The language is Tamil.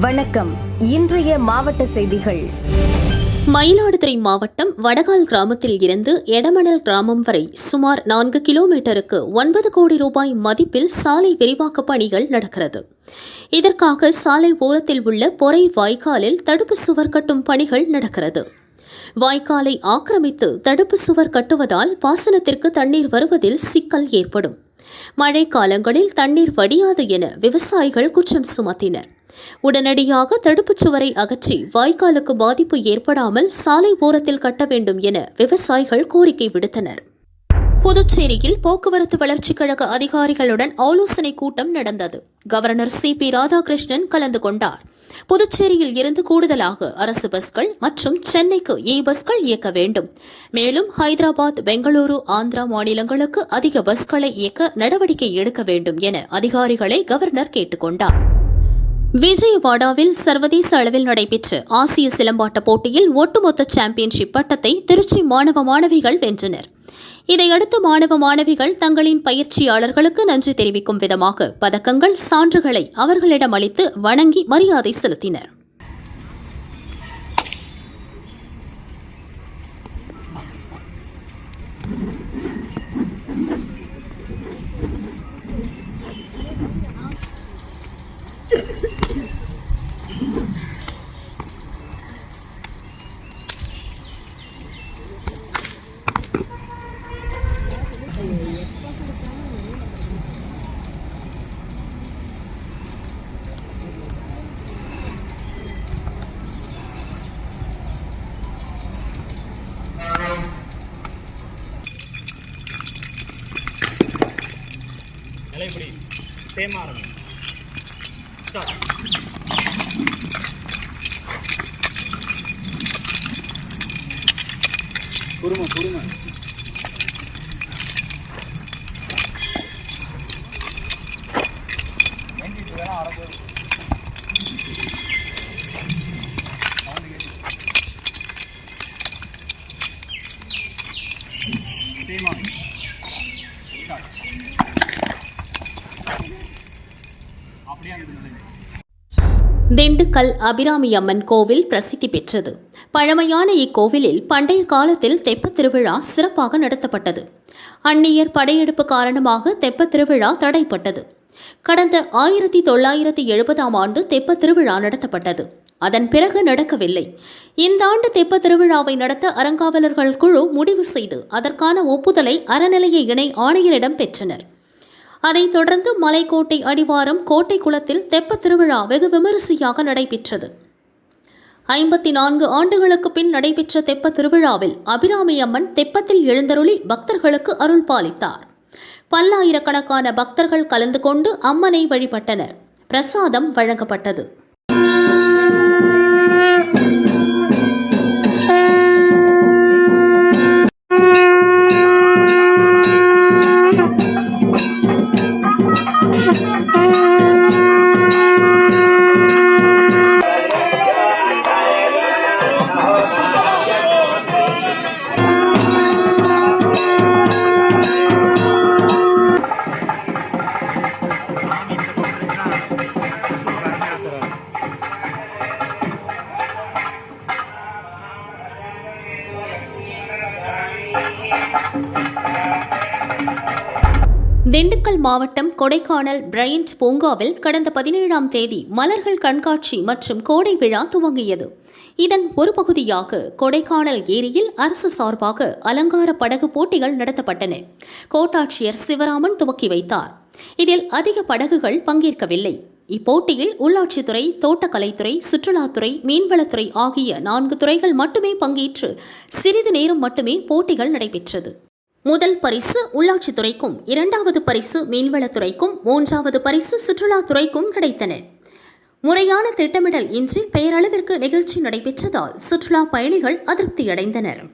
வணக்கம். இன்றைய மாவட்ட செய்திகள். மயிலாடுதுறை மாவட்டம் வடகால் கிராமத்தில் இருந்து எடமணல் கிராமம் வரை சுமார் நான்கு கிலோமீட்டருக்கு ஒன்பது கோடி ரூபாய் மதிப்பில் சாலை விரிவாக்க பணிகள் நடக்கிறது. இதற்காக சாலை ஓரத்தில் உள்ள பொறை வாய்க்காலில் தடுப்பு சுவர் கட்டும் பணிகள் நடக்கிறது. வாய்க்காலை ஆக்கிரமித்து தடுப்பு சுவர் கட்டுவதால் பாசனத்திற்கு தண்ணீர் வருவதில் சிக்கல் ஏற்படும். மழை காலங்களில் தண்ணீர் வடியாது என விவசாயிகள் குற்றம் சுமத்தினர். உடனடியாக தடுப்புச் சுவரை அகற்றி வாய்க்காலுக்கு பாதிப்பு ஏற்படாமல் சாலை ஓரத்தில் கட்ட வேண்டும் என விவசாயிகள் கோரிக்கை விடுத்தனர். புதுச்சேரியில் போக்குவரத்து வளர்ச்சிக் கழக அதிகாரிகளுடன் ஆலோசனைக் கூட்டம் நடந்தது. Governor C. பி. ராதாகிருஷ்ணன் கலந்து கொண்டார். புதுச்சேரியில் இருந்து கூடுதலாக அரசு பஸ்கள் மற்றும் சென்னைக்கு இ பஸ்கள் இயக்க வேண்டும். மேலும் ஹைதராபாத் பெங்களூரு ஆந்திரா மாநிலங்களுக்கு அதிக பஸ்களை இயக்க நடவடிக்கை எடுக்க வேண்டும் என அதிகாரிகளை கவர்னர் கேட்டுக் கொண்டார். விஜயவாடாவில் சர்வதேச அளவில் நடைபெற்ற ஆசிய சிலம்பாட்ட போட்டியில் ஒட்டுமொத்த சாம்பியன்ஷிப் பட்டத்தை திருச்சி மாணவ மாணவிகள் வென்றனர். இதையடுத்து மாணவ மாணவிகள் தங்களின் பயிற்சியாளர்களுக்கு நன்றி தெரிவிக்கும் விதமாக பதக்கங்கள் சான்றுகளை அவர்களிடம் அளித்து வணங்கி மரியாதை செலுத்தினர். நிலைப்படி சேம் ஆரம்பி ஸ்டார்ட் பொறுமை பொறுமை சேம் ஆரம்பி ஸ்டார்ட் அப்படியே அங்கே நிலைமை திண்டுக்கல் அபிராமி அம்மன் கோவில் பிரசித்தி பெற்றது. பழமையான இக்கோவிலில் பண்டைய காலத்தில் தெப்பத் திருவிழா சிறப்பாக நடத்தப்பட்டது. அந்நியர் படையெடுப்பு காரணமாக தெப்பத் திருவிழா தடைப்பட்டது. கடந்த ஆயிரத்தி தொள்ளாயிரத்தி எழுபதாம் ஆண்டு தெப்பத் திருவிழா நடத்தப்பட்டது. அதன் பிறகு நடக்கவில்லை. இந்த ஆண்டு தெப்பத் திருவிழாவை நடத்த அறங்காவலர்கள் குழு முடிவு செய்து அதற்கான ஒப்புதலை அறநிலைய இணை ஆணையரிடம் பெற்றனர். அதைத் தொடர்ந்து மலைக்கோட்டை அடிவாரம் கோட்டை குளத்தில் தெப்பத் திருவிழா வெகு விமரிசையாக நடைபெற்றது. ஐம்பத்தி நான்கு ஆண்டுகளுக்கு பின் நடைபெற்ற தெப்ப திருவிழாவில் அபிராமி அம்மன் தெப்பத்தில் எழுந்தருளி பக்தர்களுக்கு அருள் பாலித்தார். பல்லாயிரக்கணக்கான பக்தர்கள் கலந்து கொண்டு அம்மனை வழிபட்டனர். பிரசாதம் வழங்கப்பட்டது. திண்டுக்கல் மாவட்டம் கொடைக்கானல் பிரையண்ட் பூங்காவில் கடந்த பதினேழாம் தேதி மலர்கள் கண்காட்சி மற்றும் கோடை விழா துவங்கியது. இதன் ஒரு பகுதியாக கொடைக்கானல் ஏரியில் அரசு சார்பாக அலங்கார படகு போட்டிகள் நடத்தப்பட்டன. கோட்டாட்சியர் சிவராமன் துவக்கி வைத்தார். இதில் அதிக படகுகள் பங்கேற்கவில்லை. இப்போட்டியில் உள்ளாட்சித்துறை தோட்டக்கலைத்துறை சுற்றுலாத்துறை மீன்வளத்துறை ஆகிய நான்கு துறைகள் மட்டுமே பங்கேற்று சிறிது நேரம் மட்டுமே போட்டிகள் நடைபெற்றது. முதல் பரிசு உள்ளாட்சித்துறைக்கும் இரண்டாவது பரிசு மீன்வளத்துறைக்கும் மூன்றாவது பரிசு சுற்றுலாத்துறைக்கும் கிடைத்தன. முறையான திட்டமிடல் இன்றி பெயரளவிற்கு நிகழ்ச்சி நடைபெற்றதால் சுற்றுலா பயணிகள் அதிருப்தியடைந்தனர்.